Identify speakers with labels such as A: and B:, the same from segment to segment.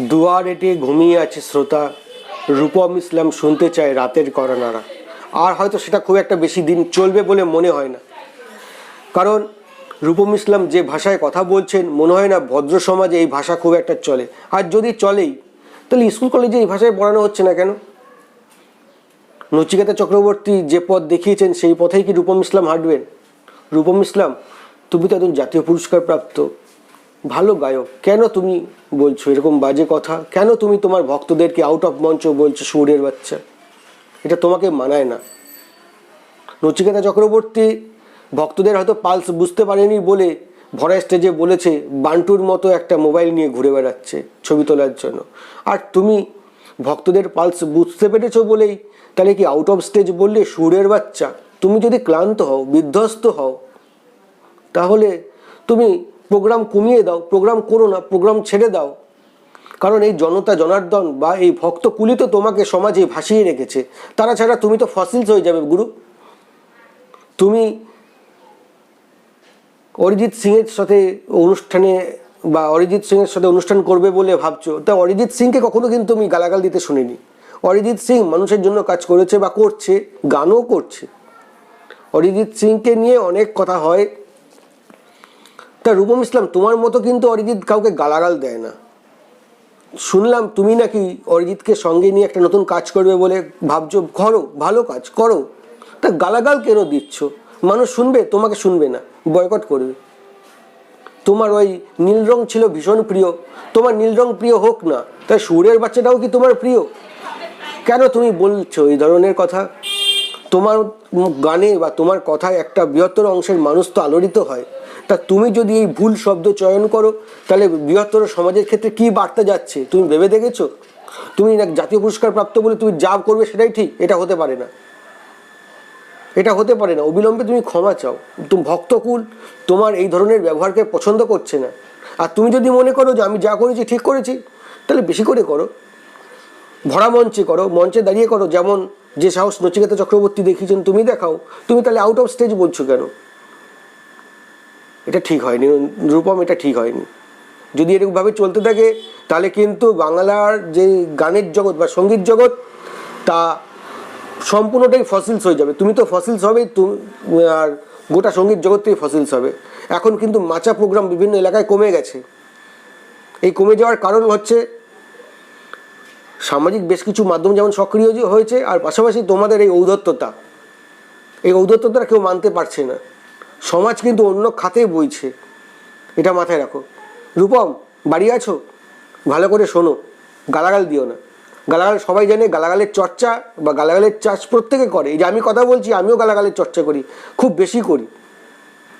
A: দুয়ারেটে ঘুমিয়ে আছে শ্রোতা। রূপম ইসলাম শুনতে চায় রাতের করানারা। আর হয়তো সেটা খুব একটা বেশি দিন চলবে বলে মনে হয় না। কারণ রূপম ইসলাম যে ভাষায় কথা বলছেন, মনে হয় না ভদ্র সমাজে এই ভাষা খুব একটা চলে। আর যদি চলেই, তাহলে স্কুল কলেজে এই ভাষায় পড়ানো হচ্ছে না কেন? নচিকেতা চক্রবর্তী যে পথ দেখিয়েছেন, সেই পথেই কি রূপম ইসলাম হাঁটবেন? রূপম ইসলাম, তুমি তো একজন জাতীয় পুরস্কার প্রাপ্ত ভালো গায়ক, কেন তুমি বলছো এরকম বাজে কথা? কেন তুমি তোমার ভক্তদেরকে আউট অফ মঞ্চ বলছো সুরের বাচ্চা? এটা তোমাকে মানায় না। নচিকেতা চক্রবর্তী ভক্তদের হয়তো পালস বুঝতে পারেনি বলে ভরা স্টেজে বলেছে, বান্টুর মতো একটা মোবাইল নিয়ে ঘুরে বেড়াচ্ছে ছবি তোলার জন্য। আর তুমি ভক্তদের পালস বুঝতে পেরেছ বলেই তাহলে কি আউট অফ স্টেজ বললে সুরের বাচ্চা? তুমি যদি ক্লান্ত হও, বিধ্বস্ত হও, তাহলে তুমি প্রোগ্রাম কমিয়ে দাও প্রোগ্রাম করো না প্রোগ্রাম ছেড়ে দাও। কারণ এই জনতা, জনার্দন বা এই ভক্ত কুলি তো তোমাকে সমাজে ভাসিয়ে রেখেছে। তারা ছাড়া তুমি তো ফসিলস হয়ে যাবে, গুরু। তুমি অরিজিৎ সিংয়ের সাথে অনুষ্ঠানে বা অরিজিৎ সিংয়ের সাথে অনুষ্ঠান করবে বলে ভাবছ। তা অরিজিৎ সিংকে কখনো কিন্তু আমি গালাগাল দিতে শুনিনি। অরিজিৎ সিং মানুষের জন্য কাজ করেছে বা করছে, গানও করছে। অরিজিৎ সিংকে নিয়ে অনেক কথা হয়। তা রূপম ইসলাম, তোমার মতো কিন্তু অরিজিৎ কাউকে গালাগাল দেয় না। শুনলাম তুমি নাকি অরিজিৎকে সঙ্গে নিয়ে একটা নতুন কাজ করবে বলে ভাবছ, করো, ভালো কাজ করো। তা গালাগাল কেন দিচ্ছ? মানুষ শুনবে, তোমাকে শুনবে না, বয়কট করবে। তোমার ওই নীল রং ছিল ভীষণ প্রিয়, তোমার নীল রং প্রিয় হোক না তাই সুরের বাচ্চাটাও কি তোমার প্রিয়? কেন তুমি বলছো এই ধরনের কথা? তোমার গানে বা তোমার কথায় একটা বৃহত্তর অংশের মানুষ তো আলোড়িত হয়। তা তুমি যদি এই ভুল শব্দ চয়ন করো, তাহলে বৃহত্তর সমাজের ক্ষেত্রে কি বার্তা যাচ্ছে? তুমি ভেবে দেখেছ? তুমি জাতীয় পুরস্কার প্রাপ্ত বলে তুমি যা করবে সেটাই ঠিক? এটা হতে পারে না। এটা হতে পারে না। অবিলম্বে তুমি ক্ষমা চাও। তুমি ভক্তকুল, তোমার এই ধরনের ব্যবহারকে পছন্দ করছে না। আর তুমি যদি মনে করো যে আমি যা করেছি, ঠিক করেছি, তাহলে বেশি করে করো। ভরা মঞ্চে করো, মঞ্চে দাঁড়িয়ে করো। যেমন যে সাহস নচিকেতা চক্রবর্তী দেখিয়েছেন তুমি দেখাও, তুমি তাহলে আউট অফ স্টেজ বলছো কেন? এটা ঠিক হয়নি, রূপম, এটা ঠিক হয়নি। যদি এরকমভাবে চলতে থাকে, তাহলে কিন্তু বাংলার যে গানের জগৎ বা সংগীত জগৎ, তা সম্পূর্ণটাই ফসিলস হয়ে যাবে। তুমি তো ফসিলস হবে তুমি, আর গোটা সংগীত জগৎটাই ফসিলস হবে। এখন কিন্তু মাচা প্রোগ্রাম বিভিন্ন এলাকায় কমে গেছে। এই কমে যাওয়ার কারণ হচ্ছে সামাজিক বেশ কিছু মাধ্যম যেমন সক্রিয় হয়েছে, আর পাশাপাশি তোমাদের এই ঔদ্ধত্যতা। এই ঔদ্ধত্যতা কেউ মানতে পারছে না। সমাজ কিন্তু অন্য খাতে বইছে। এটা মাথায় রাখো। রূপম, বাড়ি আছো? ভালো করে শোনো। গালাগাল দিও না। গালাগাল সবাই জানে গালাগালের চর্চা বা গালাগালের চাষ প্রত্যেকে করে। এই যে আমি কথা বলছি, আমিও গালাগালের চর্চা করি। খুব বেশি করি।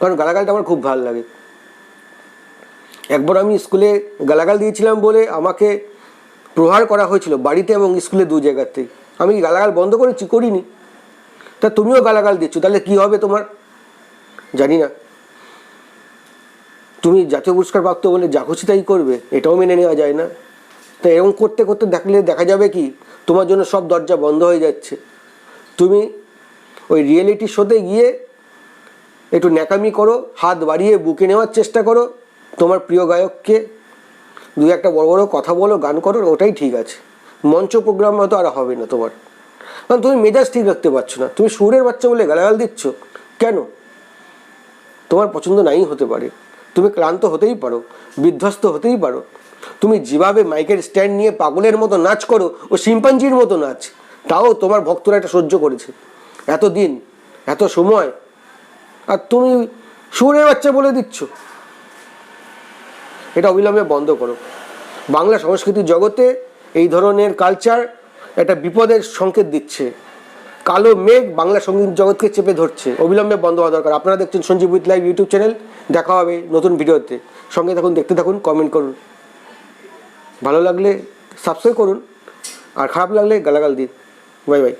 A: কারণ গালাগালটা আমার খুব ভালো লাগে। একবার আমি স্কুলে গালাগাল দিয়েছিলাম বলে আমাকে প্রহার করা হয়েছিল বাড়িতে এবং স্কুলে দু জায়গাতেই আমি কি গালাগাল বন্ধ করেছি? করিনি। তা তুমিও গালাগাল দিচ্ছ, তাহলে কি হবে তোমার? জানি না। তুমি জাতীয় পুরস্কার প্রাপ্ত বলে যা খুশি তাই করবে, এটাও মেনে নেওয়া যায় না। তা এরকম করতে করতে দেখলে দেখা যাবে কি, তোমার জন্য সব দরজা বন্ধ হয়ে যাচ্ছে। তুমি ওই রিয়েলিটি শোতে গিয়ে একটু ন্যাকামি করো, হাত বাড়িয়ে বুকে নেওয়ার চেষ্টা করো, তোমার প্রিয় গায়ককে দু একটা বড় বড় কথা বলো, গান করো, ওটাই ঠিক আছে। মঞ্চ প্রোগ্রাম হয়তো আর হবে না তোমার। কারণ তুমি মেজাজ ঠিক রাখতে পারছ না। তুমি সুরের বাচ্চা বলে গালাগাল দিচ্ছ। কেন? তোমার পছন্দ নাই হতে পারে। তুমি ক্লান্ত হতেই পারো, বিধ্বস্ত হতেই পারো। তুমি যেভাবে মাইকের স্ট্যান্ড নিয়ে পাগলের মতো নাচ করো, ও শিম্পাঞ্জির মতো নাচ, তাও তোমার ভক্তরা এটা সহ্য করেছে। এত দিন এত সময়, আর তুমি সুরের বাচ্চা বলে দিচ্ছ। এটা অবিলম্বে বন্ধ করো বাংলা সংস্কৃতির জগতে এই ধরনের কালচার একটা বিপদের সংকেত দিচ্ছে। কালো মেঘ বাংলা সংগীত জগৎকে চেপে ধরছে। অবিলম্বে বন্ধ হওয়া দরকার। আপনারা দেখছেন Sanjeev with live YouTube channel. দেখা হবে নতুন ভিডিওতে। সঙ্গে থাকুন, দেখতে থাকুন কমেন্ট করুন। ভালো লাগলে সাবস্ক্রাইব করুন। আর খারাপ লাগলে গালাগাল দিন। Bye bye